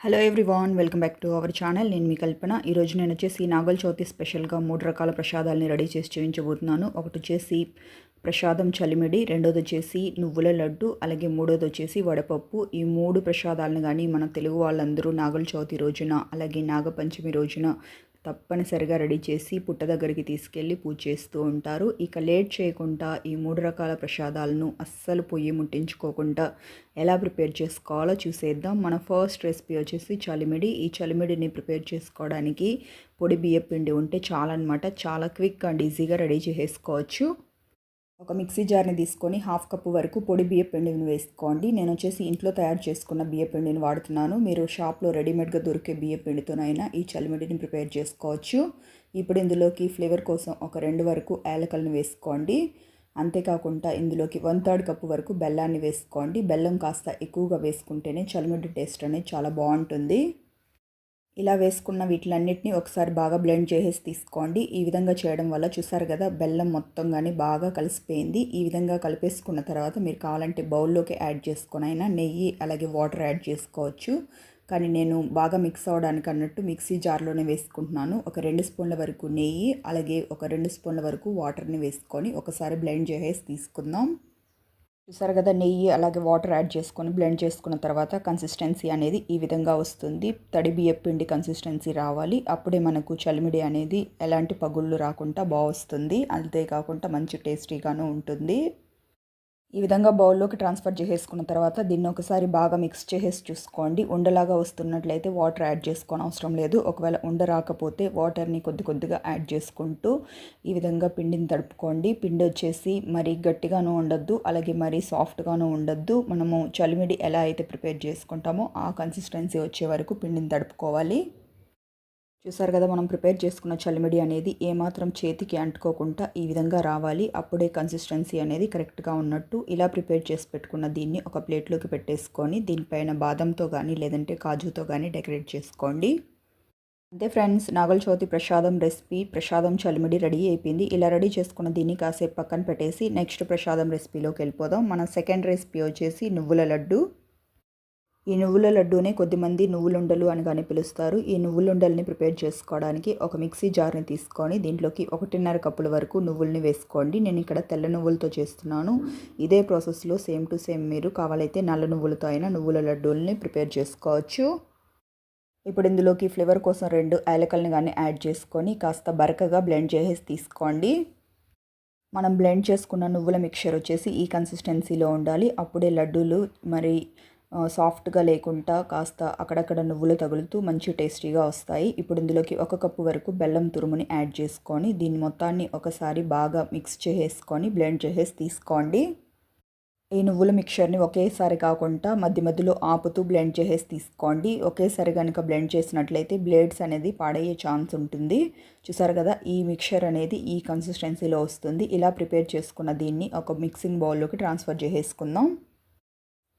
Hello everyone welcome back to our channel నేను మీ కల్పన. ఈరోజు నేను వచ్చేసి నాగల్ చవితి స్పెషల్గా మూడు రకాల ప్రసాదాలని రెడీ చేసి చూపించబోతున్నాను. ఒకటి వచ్చేసి ప్రసాదం చలిమిడి రెండోది వచ్చేసి నువ్వుల లడ్డు అలాగే మూడోది వచ్చేసి వడపప్పు. ఈ మూడు ప్రసాదాలను కానీ మన తెలుగు వాళ్ళందరూ నాగల చవితి రోజున అలాగే నాగపంచమి రోజున తప్పనిసరిగా రెడీ చేసి పుట్ట దగ్గరికి తీసుకెళ్ళి పూజ చేస్తూ ఉంటారు. ఇక లేట్ చేయకుండా ఈ మూడు రకాల ప్రసాదాలను అస్సలు పొయ్యి ముట్టించుకోకుండా ఎలా ప్రిపేర్ చేసుకోవాలో చూసేద్దాం. మన ఫస్ట్ రెసిపీ వచ్చేసి చలిమిడి. ఈ చలిమిడిని ప్రిపేర్ చేసుకోవడానికి పొడి బియ్యపిండి ఉంటే చాలన్నమాట. చాలా క్విక్ అండ్ ఈజీగా రెడీ చేసేసుకోవచ్చు. ఒక మిక్సీ జార్ని తీసుకొని హాఫ్ కప్పు వరకు పొడి బియ్యపిండిని వేసుకోండి. నేను వచ్చేసి ఇంట్లో తయారు చేసుకున్న బియ్యపిండిని వాడుతున్నాను. మీరు షాప్లో రెడీమేడ్గా దొరికే బియ్యపిండితోనైనా ఈ చలిమిడిని ప్రిపేర్ చేసుకోవచ్చు. ఇప్పుడు ఇందులోకి ఫ్లేవర్ కోసం ఒక రెండు వరకు ఏలకలను వేసుకోండి. అంతేకాకుండా ఇందులోకి వన్ థర్డ్ కప్పు వరకు బెల్లాన్ని వేసుకోండి. బెల్లం కాస్త ఎక్కువగా వేసుకుంటేనే చలిమిడి టేస్ట్ అనేది చాలా బాగుంటుంది. ఇలా వేసుకున్న వీటిలన్నిటిని ఒకసారి బాగా బ్లెండ్ చేసేసి తీసుకోండి. ఈ విధంగా చేయడం వల్ల చూసారు కదా బెల్లం మొత్తం కానీ బాగా కలిసిపోయింది. ఈ విధంగా కలిపేసుకున్న తర్వాత మీరు కావాలంటే బౌల్లోకి యాడ్ చేసుకొని అయినా నెయ్యి అలాగే వాటర్ యాడ్ చేసుకోవచ్చు. కానీ నేను బాగా మిక్స్ అవ్వడానికి అన్నట్టు మిక్సీ జార్లోనే వేసుకుంటున్నాను. ఒక రెండు స్పూన్ల వరకు నెయ్యి అలాగే ఒక రెండు స్పూన్ల వరకు వాటర్ని వేసుకొని ఒకసారి బ్లెండ్ చేసేసి తీసుకుందాం. చూసారు కదా నెయ్యి అలాగే వాటర్ యాడ్ చేసుకొని బ్లెండ్ చేసుకున్న తర్వాత కన్సిస్టెన్సీ అనేది ఈ విధంగా వస్తుంది. తడి బియ్యం పిండి కన్సిస్టెన్సీ రావాలి. అప్పుడే మనకు చలిమిడి అనేది ఎలాంటి పగుళ్ళు రాకుండా బాగొస్తుంది. అంతేకాకుండా మంచి టేస్టీగాను ఉంటుంది. ఈ విధంగా బౌల్లోకి ట్రాన్స్ఫర్ చేసేసుకున్న తర్వాత దీన్ని ఒకసారి బాగా మిక్స్ చేసేసి చూసుకోండి. ఉండలాగా వస్తున్నట్లయితే వాటర్ యాడ్ చేసుకోని అవసరం లేదు. ఒకవేళ ఉండ రాకపోతే వాటర్ని కొద్ది కొద్దిగా యాడ్ చేసుకుంటూ ఈ విధంగా పిండిని తడుపుకోండి. పిండి వచ్చేసి మరీ గట్టిగాను ఉండద్దు అలాగే మరీ సాఫ్ట్గాను ఉండొద్దు. మనము చలిమిడి ఎలా అయితే ప్రిపేర్ చేసుకుంటామో ఆ కన్సిస్టెన్సీ వచ్చే వరకు పిండిని తడుపుకోవాలి. చూసారు కదా మనం ప్రిపేర్ చేసుకున్న చలిమిడి అనేది ఏమాత్రం చేతికి అంటుకోకుండా ఈ విధంగా రావాలి. అప్పుడే కన్సిస్టెన్సీ అనేది కరెక్ట్గా ఉన్నట్టు ఇలా ప్రిపేర్ చేసి పెట్టుకున్న దీన్ని ఒక ప్లేట్లోకి పెట్టేసుకొని దీనిపైన బాదంతో కానీ లేదంటే కాజుతో కానీ డెకరేట్ చేసుకోండి. అంతే ఫ్రెండ్స్ నాగల చవితి ప్రసాదం రెసిపీ ప్రసాదం చలిమిడి రెడీ అయిపోయింది. ఇలా రెడీ చేసుకున్న దీన్ని కాసేపు పక్కన పెట్టేసి నెక్స్ట్ ప్రసాదం రెసిపీలోకి వెళ్ళిపోదాం. మన సెకండ్ రెసిపీ వచ్చేసి నువ్వుల లడ్డు. ఈ నువ్వుల లడ్డూనే కొద్దిమంది నువ్వులుండలు అని కానీ పిలుస్తారు. ఈ నువ్వులుండల్ని ప్రిపేర్ చేసుకోవడానికి ఒక మిక్సీ జార్ని తీసుకొని దీంట్లోకి ఒకటిన్నర కప్పుల వరకు నువ్వుల్ని వేసుకోండి. నేను ఇక్కడ తెల్ల నువ్వులతో చేస్తున్నాను. ఇదే ప్రాసెస్లో సేమ్ టు సేమ్ మీరు కావాలైతే నల్ల నువ్వులతో అయినా నువ్వుల లడ్డూల్ని ప్రిపేర్ చేసుకోవచ్చు. ఇప్పుడు ఇందులోకి ఫ్లేవర్ కోసం రెండు యాలకల్ని కానీ యాడ్ చేసుకొని కాస్త బరకగా బ్లెండ్ చేసేసి తీసుకోండి. మనం బ్లెండ్ చేసుకున్న నువ్వుల మిక్చర్ వచ్చేసి ఈ కన్సిస్టెన్సీలో ఉండాలి. అప్పుడే లడ్డూలు మరి సాఫ్ట్గా లేకుండా కాస్త అక్కడక్కడ నువ్వులు తగులుతూ మంచి టేస్టీగా వస్తాయి. ఇప్పుడు ఇందులోకి ఒక కప్పు వరకు బెల్లం తురుముని యాడ్ చేసుకొని దీని మొత్తాన్ని ఒకసారి బాగా మిక్స్ చేసేసుకొని బ్లెండ్ చేసేసి తీసుకోండి. ఈ నువ్వుల మిక్చర్ని ఒకేసారి కాకుండా మధ్య మధ్యలో ఆపుతూ బ్లెండ్ చేసేసి తీసుకోండి. ఒకేసారి కనుక బ్లెండ్ చేసినట్లయితే బ్లేడ్స్ అనేది పాడయ్యే ఛాన్స్ ఉంటుంది. చూసారు కదా ఈ మిక్చర్ అనేది ఈ కన్సిస్టెన్సీలో వస్తుంది. ఇలా ప్రిపేర్ చేసుకున్న దీన్ని ఒక మిక్సింగ్ బౌల్లోకి ట్రాన్స్ఫర్ చేసేసుకుందాం.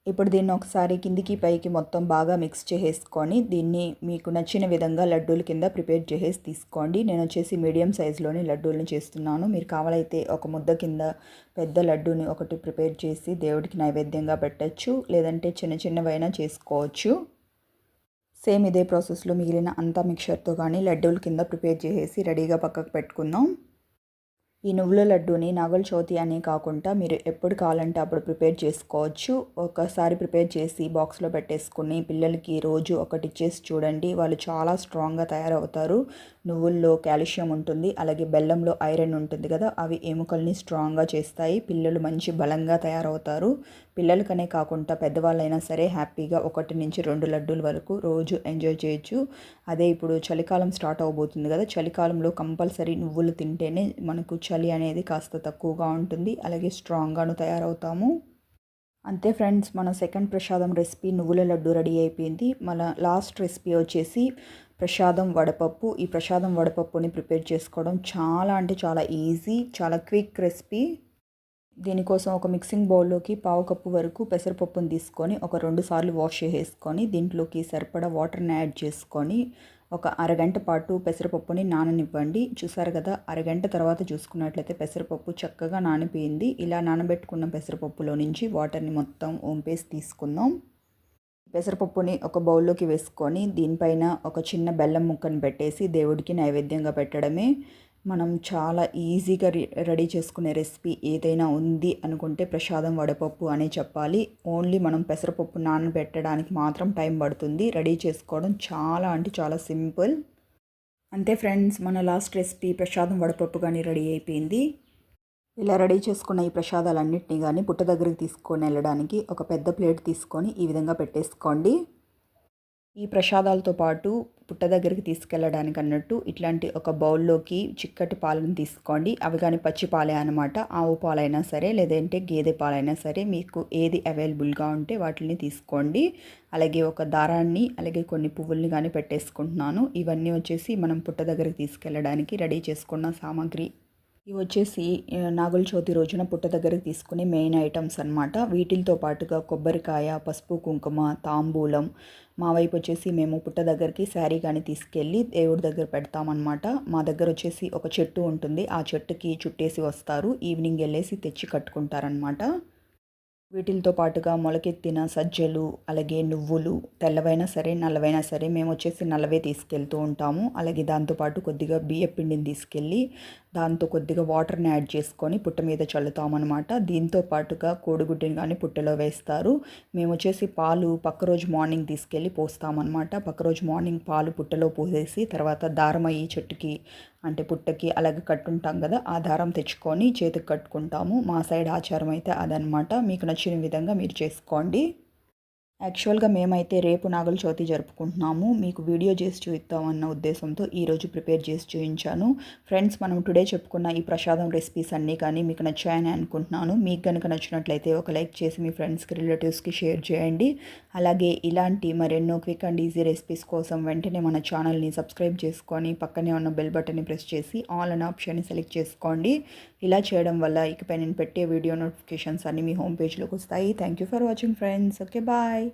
ఇప్పుడు దీన్ని ఒకసారి కిందికి పైకి మొత్తం బాగా మిక్స్ చేసేసుకొని దీన్ని మీకు నచ్చిన విధంగా లడ్డూల కింద ప్రిపేర్ చేసేసి తీసుకోండి. నేను వచ్చేసి మీడియం సైజులోని లడ్డూలను చేస్తున్నాను. మీరు కావాలైతే ఒక ముద్ద కింద పెద్ద లడ్డూని ఒకటి ప్రిపేర్ చేసి దేవుడికి నైవేద్యంగా పెట్టచ్చు. లేదంటే చిన్న చిన్నవైనా చేసుకోవచ్చు. సేమ్ ఇదే ప్రాసెస్లో మిగిలిన అంతా మిక్చర్తో కానీ లడ్డూల కింద ప్రిపేర్ చేసేసి రెడీగా పక్కకు పెట్టుకుందాం. ఈ నువ్వుల లడ్డూని నాగల చవితి అనే కాకుండా మీరు ఎప్పుడు కావాలంటే అప్పుడు ప్రిపేర్ చేసుకోవచ్చు. ఒకసారి ప్రిపేర్ చేసి బాక్స్లో పెట్టేసుకుని పిల్లలకి రోజు ఒకటి ఇచ్చేసి చూడండి. వాళ్ళు చాలా స్ట్రాంగ్గా తయారవుతారు. నువ్వుల్లో కాల్షియం ఉంటుంది అలాగే బెల్లంలో ఐరన్ ఉంటుంది కదా అవి ఎముకల్ని స్ట్రాంగ్గా చేస్తాయి. పిల్లలు మంచి బలంగా తయారవుతారు. పిల్లలకనే కాకుండా పెద్దవాళ్ళైనా సరే హ్యాపీగా ఒకటి నుంచి రెండు లడ్డూల వరకు రోజు ఎంజాయ్ చేయొచ్చు. అదే ఇప్పుడు చలికాలం స్టార్ట్ అవబోతుంది కదా చలికాలంలో కంపల్సరీ నువ్వులు తింటేనే మనకు చలి అనేది కాస్త తక్కువగా ఉంటుంది అలాగే స్ట్రాంగ్గాను తయారవుతాము. అంతే ఫ్రెండ్స్ మన సెకండ్ ప్రసాదం రెసిపీ నువ్వుల లడ్డు రెడీ అయిపోయింది. మన లాస్ట్ రెసిపీ వచ్చేసి ప్రసాదం వడపప్పు ఈ ప్రసాదం వడపప్పుని ప్రిపేర్ చేసుకోవడం చాలా అంటే చాలా ఈజీ చాలా క్విక్ రెసిపీ. దీనికోసం ఒక మిక్సింగ్ బౌల్లోకి పావు కప్పు వరకు పెసరపప్పుని తీసుకొని ఒక రెండు సార్లు వాష్ చేసేసుకొని దీంట్లోకి సరిపడా వాటర్ని యాడ్ చేసుకొని ఒక అరగంట పాటు పెసరపప్పుని నాననివ్వండి. చూసారు కదా అరగంట తర్వాత చూసుకున్నట్లయితే పెసరపప్పు చక్కగా నానిపోయింది. ఇలా నానబెట్టుకున్న పెసరపప్పులో నుంచి వాటర్ని మొత్తం వంపేసి తీసుకుందాం. పెసరపప్పుని ఒక బౌల్లోకి వేసుకొని దీనిపైన ఒక చిన్న బెల్లం ముక్కను పెట్టేసి దేవుడికి నైవేద్యంగా పెట్టడమే మనం చాలా ఈజీగా రెడీ చేసుకునే రెసిపీ ఏదైనా ఉంది అనుకుంటే ప్రసాదం వడపప్పు అనే చెప్పాలి. ఓన్లీ మనం పెసరపప్పు నానబెట్టడానికి మాత్రం టైం పడుతుంది. రెడీ చేసుకోవడం చాలా అంటే చాలా సింపుల్. అంతే ఫ్రెండ్స్ మన లాస్ట్ రెసిపీ ప్రసాదం వడపప్పు కానీ రెడీ అయిపోయింది. ఇలా రెడీ చేసుకున్న ఈ ప్రసాదాలన్నింటినీ కానీ పుట్ట దగ్గరికి తీసుకొని వెళ్ళడానికి ఒక పెద్ద ప్లేట్ తీసుకొని ఈ విధంగా పెట్టేసుకోండి. ఈ ప్రసాదాలతో పాటు పుట్ట దగ్గరికి తీసుకెళ్ళడానికి అన్నట్టు ఇట్లాంటి ఒక బౌల్లోకి చిక్కటి పాలను తీసుకోండి. అవి కానీ పచ్చి పాలే అనమాట ఆవు పాలైనా సరే లేదంటే గేదె పాలైనా సరే మీకు ఏది అవైలబుల్గా ఉంటే వాటిని తీసుకోండి. అలాగే ఒక దారాన్ని అలాగే కొన్ని పువ్వుల్ని కానీ పెట్టేసుకుంటున్నాను. ఇవన్నీ వచ్చేసి మనం పుట్ట దగ్గరికి తీసుకెళ్ళడానికి రెడీ చేసుకున్న సామాగ్రి. ఇవి వచ్చేసి నాగుల చవితి రోజున పుట్ట దగ్గరికి తీసుకునే మెయిన్ ఐటమ్స్ అనమాట వీటితో పాటుగా కొబ్బరికాయ పసుపు కుంకుమ తాంబూలం. మా వైపు వచ్చేసి మేము పుట్ట దగ్గరికి శారీ కానీ తీసుకెళ్ళి దేవుడి దగ్గర పెడతామన్నమాట. మా దగ్గర వచ్చేసి ఒక చెట్టు ఉంటుంది. ఆ చెట్టుకి చుట్టేసి వస్తారు. ఈవినింగ్ వెళ్ళేసి తెచ్చి కట్టుకుంటారనమాట వీటితో పాటుగా మొలకెత్తిన సజ్జలు అలాగే నువ్వులు తెల్లవైనా సరే నల్లవైనా సరే మేము వచ్చేసి నల్లవే తీసుకెళ్తూ ఉంటాము. అలాగే దాంతోపాటు కొద్దిగా బియ్య పిండిని తీసుకెళ్ళి దాంతో కొద్దిగా వాటర్ని యాడ్ చేసుకొని పుట్ట మీద చల్లుతామన్నమాట. దీంతో పాటుగా కోడిగుడ్డుని కానీ పుట్టలో వేస్తారు. మేము వచ్చేసి పాలు పక్క రోజు మార్నింగ్ తీసుకెళ్ళి పోస్తామన్నమాట. పక్క రోజు మార్నింగ్ పాలు పుట్టలో పోసేసి తర్వాత దారం అయ్యి చెట్టుకి అంటే పుట్టకి అలాగే కట్టుంటాం కదా ఆ దారం తెచ్చుకొని చేతికి కట్టుకుంటాము. మా సైడ్ ఆచారం అయితే అదనమాట. మీకు నచ్చిన విధంగా మీరు చేసుకోండి. యాక్చువల్గా మేమైతే రేపు నాగుల చవితి జరుపుకుంటున్నాము. మీకు వీడియో చేసి చూపిస్తామన్న ఉద్దేశంతో ఈరోజు ప్రిపేర్ చేసి చూపించాను ఫ్రెండ్స్ మనం టుడే చెప్పుకున్న ఈ ప్రసాదం రెసిపీస్ అన్నీ కానీ మీకు నచ్చాయని అనుకుంటున్నాను. మీకు కనుక నచ్చినట్లయితే ఒక లైక్ చేసి మీ ఫ్రెండ్స్కి రిలేటివ్స్కి షేర్ చేయండి. అలాగే ఇలాంటి మరెన్నో క్విక్ అండ్ ఈజీ రెసిపీస్ కోసం వెంటనే మన ఛానల్ని సబ్స్క్రైబ్ చేసుకొని పక్కనే ఉన్న బెల్ బటన్ని ప్రెస్ చేసి ఆల్ అనే ఆప్షన్ని సెలెక్ట్ చేసుకోండి. ఇలా చేయడం వల్ల ఇకపై నేను పెట్టే వీడియో నోటిఫికేషన్స్ అన్నీ మీ హోమ్ పేజ్లోకి వస్తాయి. Thank you for watching friends. Okay bye.